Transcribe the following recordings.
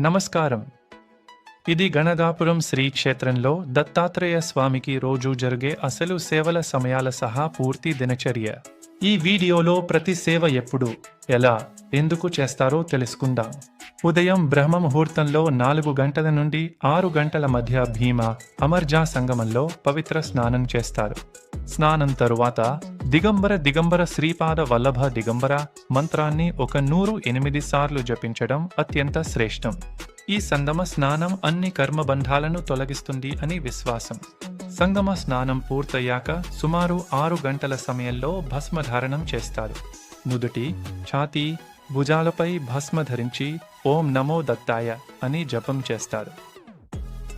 నమస్కారం. ఇది గణగాపురం శ్రీ క్షేత్రంలో దత్తాత్రేయ స్వామికి రోజు జరిగే అసలు సేవల సమయాల సహా పూర్తి దినచర్య. ఈ వీడియోలో ప్రతి సేవ ఎప్పుడు ఎలా ఎందుకు చేస్తారో తెలుసుకుందాం. ఉదయం బ్రహ్మ ముహూర్తంలో నాలుగు గంటల నుండి ఆరు గంటల మధ్య భీమ అమర్జా సంగమంలో పవిత్ర స్నానం చేస్తారు. స్నానం తరువాత దిగంబర దిగంబర శ్రీపాద వల్లభ దిగంబర మంత్రాన్ని ఒక నూరు ఎనిమిది సార్లు జపించడం అత్యంత శ్రేష్టం. ఈ సంగమ స్నానం అన్ని కర్మబంధాలను తొలగిస్తుంది అని విశ్వాసం. సంగమ స్నానం పూర్తయ్యాక సుమారు ఆరు గంటల సమయంలో భస్మధారణం చేస్తారు. నుదుటి ఛాతీ భుజాలపై భస్మ ధరించి ఓం నమో దత్తాయ అని జపం చేస్తారు.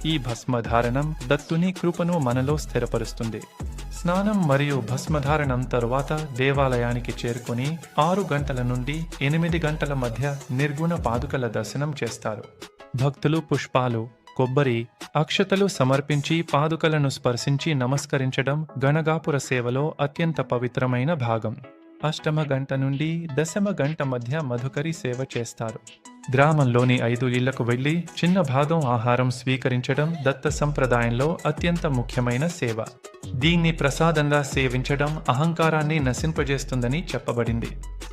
ఈ భస్మధారణం దత్తుని కృపను మనలో స్థిరపరుస్తుంది. స్నానం మరియు భస్మధారణం తరువాత దేవాలయానికి చేరుకొని ఆరు గంటల నుండి ఎనిమిది గంటల మధ్య నిర్గుణ పాదుకల దర్శనం చేస్తారు. భక్తులు పుష్పాలు కొబ్బరి అక్షతలు సమర్పించి పాదుకలను స్పర్శించి నమస్కరించడం గణగాపుర సేవలో అత్యంత పవిత్రమైన భాగం. అష్టమ గంట నుండి దశమ గంట మధ్య మధుకరి సేవ చేస్తారు. గ్రామంలోని ఐదు ఇళ్ళకు వెళ్ళి చిన్న భాగం ఆహారం స్వీకరించడం దత్త సంప్రదాయంలో అత్యంత ముఖ్యమైన సేవ. దీన్ని ప్రసాదంగా సేవించడం అహంకారాన్ని నశింపజేస్తుందని చెప్పబడింది.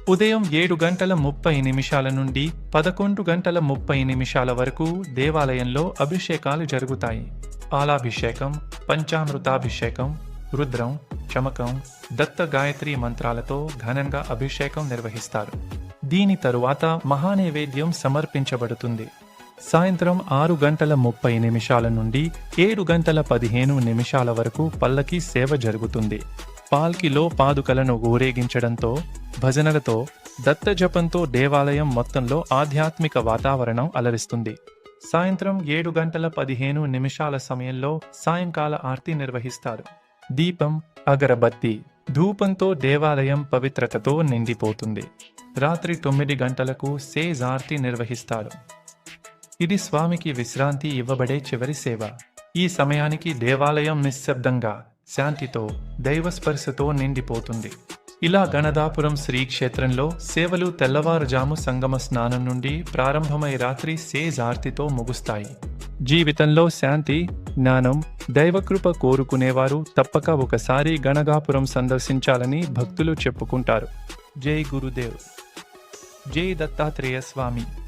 ఉదయం ఏడు గంటల ముప్పై నిమిషాల నుండి పదకొండు గంటల ముప్పై నిమిషాల వరకు దేవాలయంలో అభిషేకాలు జరుగుతాయి. పాలాభిషేకం పంచామృతాభిషేకం రుద్రం చమకం దత్త గాయత్రి మంత్రాలతో ఘనంగా అభిషేకం నిర్వహిస్తారు. దీని తరువాత మహానైవేద్యం సమర్పించబడుతుంది. సాయంత్రం ఆరు గంటల ముప్పై నిమిషాల నుండి ఏడు గంటల పదిహేను నిమిషాల వరకు పల్లకి సేవ జరుగుతుంది. పాల్కిలో పాదుకలను ఊరేగించడంతో భజనలతో దత్త జపంతో దేవాలయం మొత్తంలో ఆధ్యాత్మిక వాతావరణం అలరిస్తుంది. సాయంత్రం ఏడు గంటల పదిహేను నిమిషాల సమయంలో సాయంకాల ఆర్తి నిర్వహిస్తారు. దీపం అగరబత్తి ధూపంతో దేవాలయం పవిత్రతతో నిండిపోతుంది. రాత్రి తొమ్మిది గంటలకు సేజ్ ఆర్తి నిర్వహిస్తారు. ఇది స్వామికి విశ్రాంతి ఇవ్వబడే చివరి సేవ. ఈ సమయానికి దేవాలయం నిశ్శబ్దంగా శాంతితో దైవస్పర్శతో నిండిపోతుంది. ఇలా గణదాపురం శ్రీ క్షేత్రంలో సేవలు తెల్లవారుజాము సంగమ స్నానం నుండి ప్రారంభమై రాత్రి సేజ్ ఆర్తితో ముగుస్తాయి. జీవితంలో శాంతి జ్ఞానం దైవకృప కోరుకునేవారు తప్పక ఒకసారి గణగాపురం సందర్శించాలని భక్తులు చెప్పుకుంటారు. జై గురుదేవ్. జై దత్తాత్రేయ స్వామి.